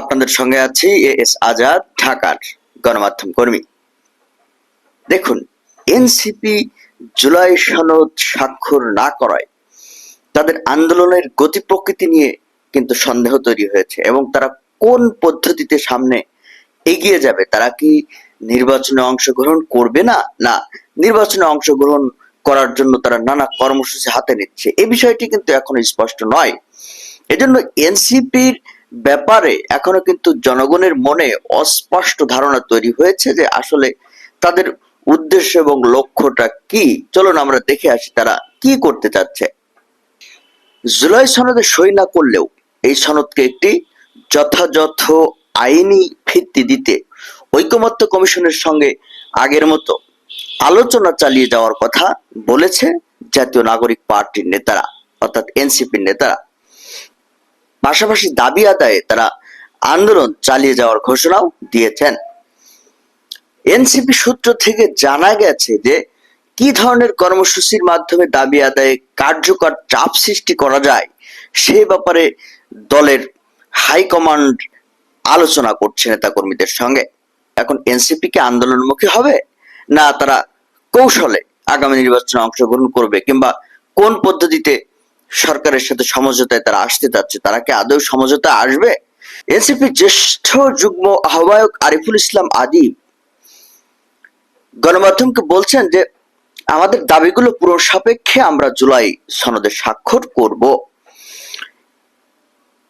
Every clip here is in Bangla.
আপনাদের সঙ্গে আছি এ এস আজাদ, ঢাকার গণমাধ্যম কর্মী। দেখুন, এনসিপি জুলাই সনদ স্বাক্ষর না করায় তাদের আন্দোলনের গতি প্রকৃতি নিয়ে কিন্তু সন্দেহ তৈরি হয়েছে এবং তারা কোন পদ্ধতিতে সামনে এগিয়ে যাবে, তারা কি নির্বাচনে অংশগ্রহণ করবে না? না, নির্বাচনে অংশগ্রহণ করার জন্য তারা নানা কর্মসূচি হাতে নিচ্ছে। এই বিষয়টি কিন্তু এখনও স্পষ্ট নয়। এজন্য এনসিপির ব্যাপারে এখনও কিন্তু জনগণের মনে অস্পষ্ট ধারণা তৈরি হয়েছে যে আসলে তাদের উদ্দেশ্য এবং লক্ষ্যটা কি। চলুন আমরা দেখে আসি তারা কি করতে চাচ্ছে। জুলাই সনদে সই না করলেও এই সনদকে একটি যথাযথ আইনি ভিত্তি দিতে ঐকমত্য কমিশনের সঙ্গে আগের মতো আলোচনা চালিয়ে যাওয়ার কথা বলেছে জাতীয় নাগরিক পার্টির নেতারা, অর্থাৎ এনসিপির নেতারা। পাশাপাশি দাবি আদায়ে তারা আন্দোলন চালিয়ে যাওয়ার ঘোষণাও দিয়েছেন। এনসিপি সূত্র থেকে জানা গেছে যে, কি ধরনের কর্মসূচির মাধ্যমে দাবি আদায়ে কার্যকর চাপ সৃষ্টি করা যায়, সে ব্যাপারে দলের হাইকমান্ড আলোচনা করছে নেতাকর্মীদের সঙ্গে। এখন এনসিপি কি আন্দোলনমুখী হবে, না তারা কৌশলে আগামী নির্বাচনে অংশগ্রহণ করবে, কিংবা কোন পদ্ধতিতে সরকারের সাথে সমঝোতায় তারা আসতে যাচ্ছে তারা কি আদৌ সমঝোতা আসবে? এনসিপির জ্যেষ্ঠ যুগ্ম আহ্বায়ক আরিফুল ইসলাম আদিব গণমাধ্যমকে বলছেন যে, আমাদের দাবিগুলো পূরণ সাপেক্ষে আমরা জুলাই সনদে স্বাক্ষর করব।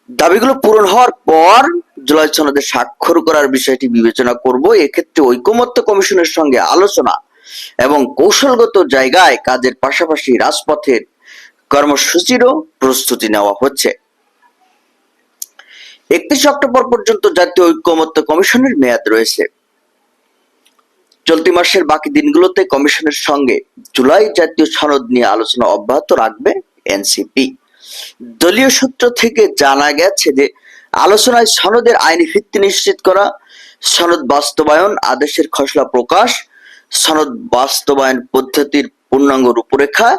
দাবিগুলো পূরণ হওয়ার পর জুলাই সনদে স্বাক্ষর করার বিষয়টি বিবেচনা করব। এক্ষেত্রে ঐকমত্য কমিশনের সঙ্গে আলোচনা এবং কৌশলগত জায়গায় কাজের পাশাপাশি রাজপথের কর্মসূচিরও প্রস্তুতি নেওয়া হচ্ছে। একত্রিশ অক্টোবর পর্যন্ত জাতীয় ঐক্যমত্য কমিশনের মেয়াদ রয়েছে। চলতি মাসের বাকি দিনগুলোতে কমিশনের সঙ্গে জুলাই জাতীয় সনদ নিয়ে আলোচনা অব্যাহত রাখবে এনসিপি। দলীয় সূত্র থেকে জানা গেছে যে, আলোচনায় সনদের আইনি ভিত্তি নিশ্চিত করা, সনদ বাস্তবায়ন আদেশের খসড়া প্রকাশ, সনদ বাস্তবায়ন পদ্ধতির পূর্ণাঙ্গ রূপরেখা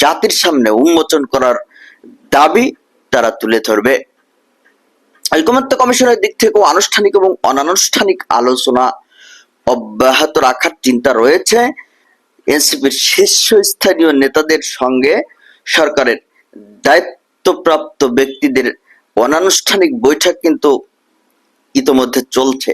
জাতির সামনে উন্মোচন করার দাবি তারা তুলে ধরবে। ঐকমত্য কমিশনের দিক থেকেও আনুষ্ঠানিক এবং অনানুষ্ঠানিক আলোচনা অব্যাহত রাখার চিন্তা রয়েছে। এনসিপির শীর্ষস্থানীয় নেতাদের সঙ্গে সরকারের দায়িত্বপ্রাপ্ত ব্যক্তিদের অনানুষ্ঠানিক বৈঠক কিন্তু ইতোমধ্যে চলছে।